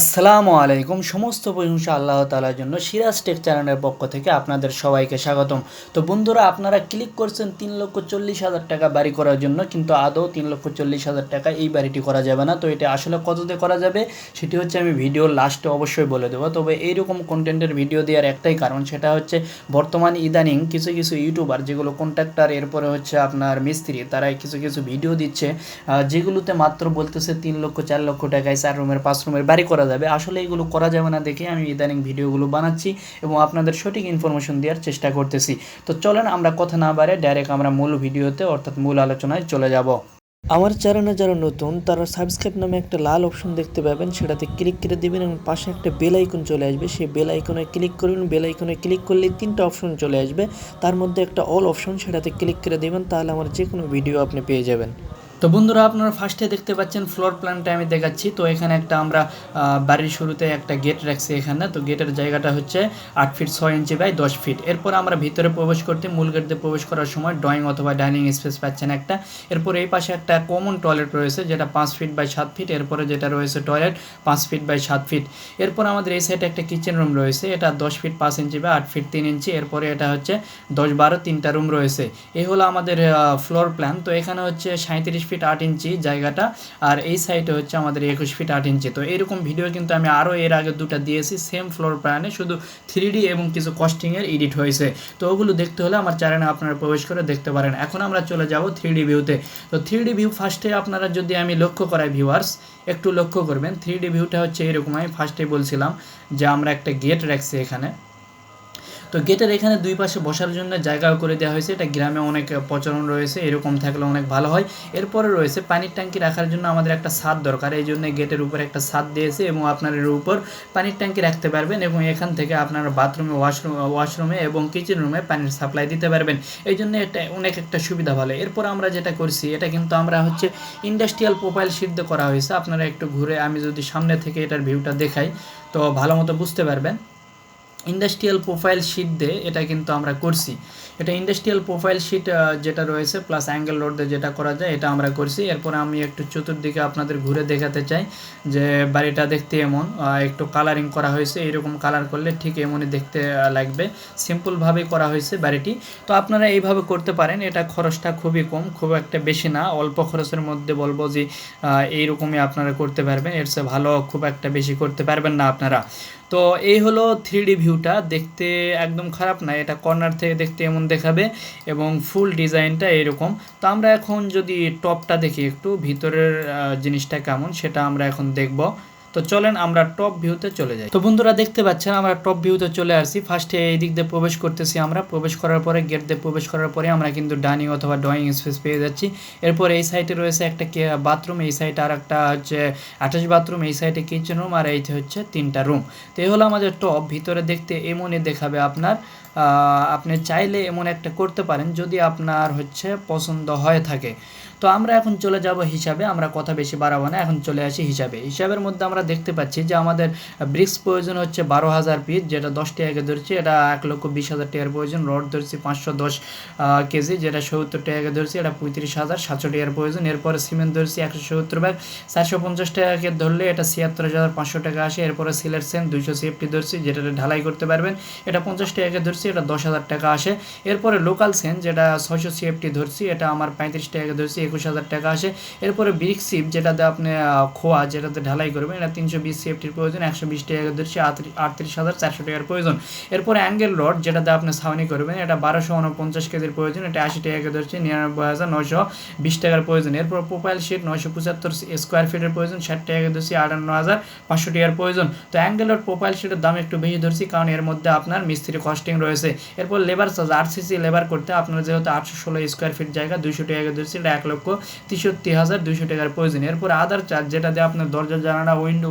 আসসালামু আলাইকুম। সমস্ত প্রশংসা আল্লাহ তালার জন্য সিরাজ টেক চ্যানেলের পক্ষ থেকে আপনাদের সবাইকে স্বাগতম। তো বন্ধুরা, আপনারা ক্লিক করছেন তিন লক্ষ চল্লিশ হাজার টাকা বাড়ি করার জন্য, কিন্তু আদৌ তিন লক্ষ চল্লিশ হাজার টাকা এই বাড়িটি করা যাবে না। তো এটা আসলে কততে করা যাবে, সেটি হচ্ছে আমি ভিডিও লাস্টে অবশ্যই বলে দেবো। তবে এইরকম কন্টেন্টের ভিডিও দেওয়ার একটাই কারণ, সেটা হচ্ছে বর্তমান ইদানিং কিছু কিছু ইউটিউবার যেগুলো কন্ট্রাক্টর এরপরে হচ্ছে আপনার মিস্ত্রি তারা কিছু কিছু ভিডিও দিচ্ছে যেগুলোতে মাত্র বলতেছে তিন লক্ষ, চার লক্ষ টাকায় চার রুমের, পাঁচ রুমের বাড়ি করা যাবে। আসলে এগুলো করা যাবে না দেখে আমি ইদানিং ভিডিওগুলো বানাচ্ছি এবং আপনাদের সঠিক ইনফরমেশন দেওয়ার চেষ্টা করতেছি। তো চলেন আমরা কথা না বাড়ে ডাইরেক্ট আমরা মূল ভিডিওতে অর্থাৎ মূল আলোচনায় চলে যাব। আমার চ্যানেলে যারা নতুন, তারা সাবস্ক্রাইব নামে একটা লাল অপশন দেখতে পাবেন। সেটাতে ক্লিক করে দেবেন এবং পাশে একটা বেল আইকন চলে আসবে। সেই বেল আইকনে ক্লিক করবেন বেল আইকনে ক্লিক করলে তিনটা অপশন চলে আসবে। তার মধ্যে একটা অল অপশন সেটাতে ক্লিক করে দেবেন। তাহলে আমার যে কোনো ভিডিও আপনি পেয়ে যাবেন। তো বন্ধুরা, আপনারা ফার্স্টে দেখতে পাচ্ছেন ফ্লোর প্ল্যানটা আমি দেখাচ্ছি। তো এখানে একটা আমরা বাড়ির শুরুতে একটা গেট রাখছি এখানে। তো গেটের জায়গাটা হচ্ছে আট ফিট ছয় ইঞ্চি বাই দশ ফিট এরপর আমরা ভিতরে প্রবেশ করতে, মূল গেট দিয়ে প্রবেশ করার সময় ড্রয়িং অথবা ডাইনিং স্পেস পাচ্ছেন একটা। এরপর এই পাশে একটা কমন টয়লেট রয়েছে, যেটা পাঁচ ফিট বাই সাত ফিট এরপরে যেটা রয়েছে টয়লেট পাঁচ ফিট বাই সাত ফিট এরপর আমাদের এই সাইডে একটা কিচেন রুম রয়েছে, এটা দশ ফিট পাঁচ ইঞ্চি বা আট ফিট তিন ইঞ্চি এরপরে এটা হচ্ছে দশ বারো তিনটা রুম রয়েছে। এই হলো আমাদের ফ্লোর প্ল্যান তো এখানে হচ্ছে সাঁত্রিশ ফিট আট ইঞ্চি জায়গাটা, আর এই সাইডে হচ্ছে আমাদের একুশ ফিট আট ইঞ্চি। তো এরকম ভিডিও কিন্তু আমি আরও এর আগে দুটো দিয়েছি সেম ফ্লোর প্ল্যানে শুধু থ্রি এবং কিছু কস্টিংয়ের এডিট হয়েছে। তো ওগুলো দেখতে হলে আমার চ্যানেলে আপনারা প্রবেশ করে দেখতে পারেন। এখন আমরা চলে যাব থ্রি ভিউতে তো। থ্রি ভিউ ফার্স্টে আপনারা যদি আমি লক্ষ্য করাই ভিউয়ার্স একটু লক্ষ্য করবেন। থ্রি ভিউটা হচ্ছে এরকম আমি ফার্স্টে বলছিলাম যে আমরা একটা গেট রাখছি এখানে। তো গেটের এখানে দুই পাশে বসার জন্য জায়গাও করে দেওয়া হয়েছে। এটা গ্রামে অনেক প্রচলন রয়েছে, এরকম থাকলে অনেক ভালো হয়। এরপরে রয়েছে পানির ট্যাঙ্কি রাখার জন্য আমাদের একটা ছাদ দরকার। এই জন্য গেটের উপরে একটা ছাদ দিয়েছে এবং আপনার এর উপর পানির ট্যাঙ্কি রাখতে পারবেন এবং এখান থেকে আপনার বাথরুমে ওয়াশরুম ওয়াশরুমে এবং কিচেন রুমে পানির সাপ্লাই দিতে পারবেন। এই জন্য এটা অনেক একটা সুবিধা ভালো। এরপর আমরা যেটা করছি, এটা কিন্তু আমরা হচ্ছে ইন্ডাস্ট্রিয়াল প্রোফাইল সিদ্ধ করা হয়েছে। আপনারা একটু ঘুরে, আমি যদি সামনে থেকে এটার ভিউটা দেখাই, তো ভালো মতো বুঝতে পারবেন। ইন্ডাস্ট্রিয়াল প্রোফাইল শিট দিয়ে এটা কিন্তু আমরা করছি। এটা ইন্ডাস্ট্রিয়াল প্রোফাইল শিট যেটা রয়েছে প্লাস অ্যাঙ্গেল রোড দিয়ে যেটা করা যায়, এটা আমরা করছি। এরপর আমি একটু চতুর্দিকে আপনাদের ঘুরে দেখাতে চাই যে বাড়িটা দেখতে এমন একটু কালারিং করা হয়েছে। এরকম কালার করলে ঠিক এমনই দেখতে লাগবে। সিম্পলভাবে করা হয়েছে বাড়িটি। তো আপনারা এইভাবে করতে পারেন। এটা খরচটা খুবই কম, খুব একটা বেশি না। অল্প খরচের মধ্যে বলব যে এইরকমই আপনারা করতে পারবেন। এর চেয়ে ভালো খুব একটা বেশি করতে পারবেন না আপনারা। তো এই হলো থ্রি ভিউটা দেখতে একদম খারাপ না, এটা কর্নার থেকে দেখতে এমন দেখাবে এবং ফুল ডিজাইনটা এরকম। তো আমরা এখন যদি টপটা দেখি একটু, ভিতরের জিনিসটা কেমন, সেটা আমরা এখন দেখব। তো চলেন আমরা টপ ভিউতে চলে যাই। তো বন্ধুরা দেখতে পাচ্ছেন, আমরা টপ ভিউতে চলে আসছি। ফার্স্টে এই দিক দিয়ে প্রবেশ করতেছি আমরা। প্রবেশ করার পরে গেট দিয়ে প্রবেশ করার পরে আমরা কিন্তু ডাইনিং অথবা ড্রয়িং স্পেস পেয়ে যাচ্ছি। এরপর এই সাইডে রয়েছে একটা বাথরুম এই সাইডে আর একটা হচ্ছে অ্যাটাচ বাথরুম এই সাইডে কিচেন রুম আর এইতে হচ্ছে তিনটা রুম তো এই হলো আমাদের টপ ভিতরে দেখতে, এমনই দেখাবে আপনার। আপনি চাইলে এমন একটা করতে পারেন যদি আপনার হচ্ছে পছন্দ হয়ে থাকে। তো আমরা এখন চলে যাব হিসাবে, আমরা কথা বেশি বাড়াবো না, এখন চলে আসি হিসাবে। হিসাবের মধ্যে আমরা দেখতে পাচ্ছি যে আমাদের ব্রিক্স প্রয়োজন হচ্ছে বারো হাজার পিস যেটা দশ টাকাকে ধরছি, এটা এক লক্ষ বিশ হাজার টাকার প্রয়োজন, রড ধরছি পাঁচশো দশ কেজি, যেটা সত্তর টাকাকে ধরছি, এটা পঁয়ত্রিশ হাজার সাতশো টাকার প্রয়োজন। এরপরে সিমেন্ট ধরছি একশো সত্তর ব্যাগ, চারশো পঞ্চাশ টাকাকে ধরলে এটা ছিয়াত্তর হাজার পাঁচশো টাকা আসে। এরপরে সিলেট সেন দুইশো সেফটি ধরছি যেটা ঢালাই করতে পারবেন। এটা পঞ্চাশ টাকাকে ধরছি এটা দশ হাজার টাকা আসে। এরপরে লোকাল সেন যেটা ছয়শো সিএফটি ধরছি, এটা আমার পঁয়ত্রিশ টাকা ধরছি, একুশ হাজার টাকা আসে। এরপরে ব্রিক সিপ যেটাতে আপনি খোয়া, যেটাতে ঢালাই করবেন, এটা তিনশো বিশ সিএফটির প্রয়োজন, একশো বিশ টাকাকে ধরছি, আটত্রিশ হাজার চারশো টাকার প্রয়োজন। এরপরে অ্যাঙ্গেল রড যেটাতে আপনি ছাউনি করবেন, এটা বারোশো উনপঞ্চাশ কেজির প্রয়োজন, এটা আশি টাকাকে ধরছি, নিরানব্বই হাজার নয়শো বিশ টাকার প্রয়োজন। এরপর প্রোফাইল শিট নয়শো পঁচাত্তর স্কোয়ার ফিটের প্রয়োজন, ষাট টাকাকে ধরছি, আটান্ন হাজার পাঁচশো টাকার প্রয়োজন। তো অ্যাঙ্গেল রড প্রোফাইল শিটের দাম একটু বেশি ধরছি, কারণ এর মধ্যে আপনার মিস্ত্রি কস্টিং রয়েছে। এরপর লেবার চার্জ আরসিসি লেবার করতে আপনার যেহেতু আটশো ষোলো স্কোয়ার ফিট জায়গা, দুইশো টাকা ধরছি এক লক্ষ তেষট্টি হাজার দুইশো টাকার প্রয়োজন। এরপর আদার চার্জ যেটা দিয়ে আপনার দরজা, জানালা উইন্ডো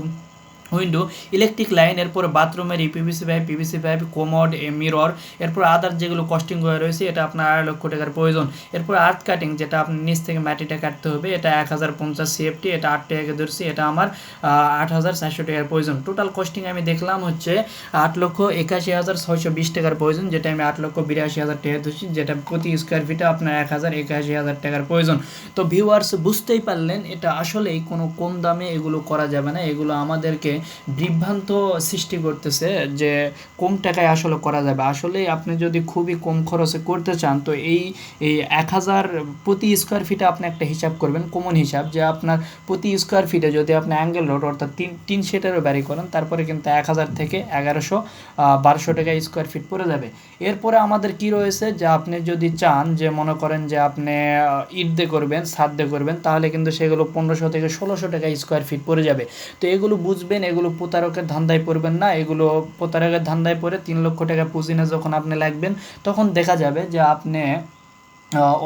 উইন্ডো, ইলেকট্রিক লাইন, এরপর বাথরুমের EPVC pipe PVC pipe commode mirror, এরপর আদার যেগুলো কস্টিং হয়ে রয়েছে, এটা আপনার আড়াই লক্ষ টাকার প্রয়োজন। এরপর আর্থ কাটিং যেটা আপনি নিচ থেকে মাটিটা কাটতে হবে, এটা এক হাজার পঞ্চাশ সিএফটি এটা আট টাকাকে ধরছি, এটা আমার আট হাজার চারশো টাকার প্রয়োজন। টোটাল কস্টিং আমি দেখলাম হচ্ছে আট লক্ষ একাশি হাজার ছয়শো বিশ টাকার প্রয়োজন, যেটা আমি আট লক্ষ বিরাশি হাজার টাকা ধরছি, যেটা প্রতি স্কোয়ার ফিটে আপনার এক হাজার একাশি হাজার টাকার প্রয়োজন। তো ভিউয়ার্স বুঝতেই পারলেন, এটা আসলেই কোনো কম দামে এগুলো করা যাবে না, এগুলো আমাদেরকে বিভ্রান্ত সৃষ্টি করতেছে যে কম টাকায় আসলে করা যাবে। আসলে আপনি যদি খুবই কম খরচে করতে চান, তো এই এই এক হাজার প্রতি স্কোয়ার ফিটে আপনি একটা হিসাব করবেন কমন হিসাব যে আপনার প্রতি স্কোয়ার ফিটে যদি আপনি অ্যাঙ্গেল রোড অর্থাৎ তিন তিন সেটেরও বাড়ি করেন, তারপরে কিন্তু এক হাজার থেকে এগারোশো বারোশো টাকা স্কোয়ার ফিট পড়ে যাবে। এরপরে আমাদের কি রয়েছে যে আপনি যদি চান যে মনে করেন যে আপনি ইট দিয়ে করবেন ছাদ দিয়ে করবেন, তাহলে কিন্তু সেগুলো পনেরোশো থেকে ষোলোশো টাকা স্কোয়ার ফিট পড়ে যাবে। তো এগুলো বুঝবেন এগুলো প্রতারকের ধান্দায় পড়বেন না। এগুলো প্রতারকের ধান্দায় পড়ে তিন লক্ষ টাকা পুঁজি নিয়ে যখন আপনি লাগবেন, তখন দেখা যাবে যে আপনি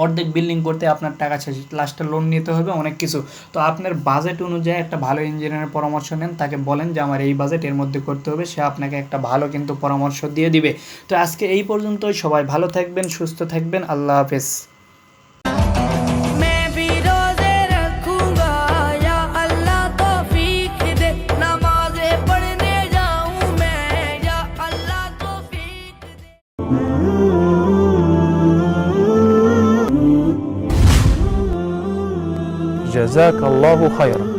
অর্ধেক বিল্ডিং করতে আপনার টাকা শেষ লাস্টে লোন নিতে হবে, অনেক কিছু। তো আপনার বাজেট অনুযায়ী একটা ভালো ইঞ্জিনিয়ারের পরামর্শ নেন। তাকে বলেন যে, আমার এই বাজেট এর মধ্যে করতে হবে। সে আপনাকে একটা ভালো কিন্তু পরামর্শ দিয়ে দিবে। তো আজকে এই পর্যন্তই। সবাই ভালো থাকবেন, সুস্থ থাকবেন। আল্লাহ হাফেজ। جزاك الله خيرا.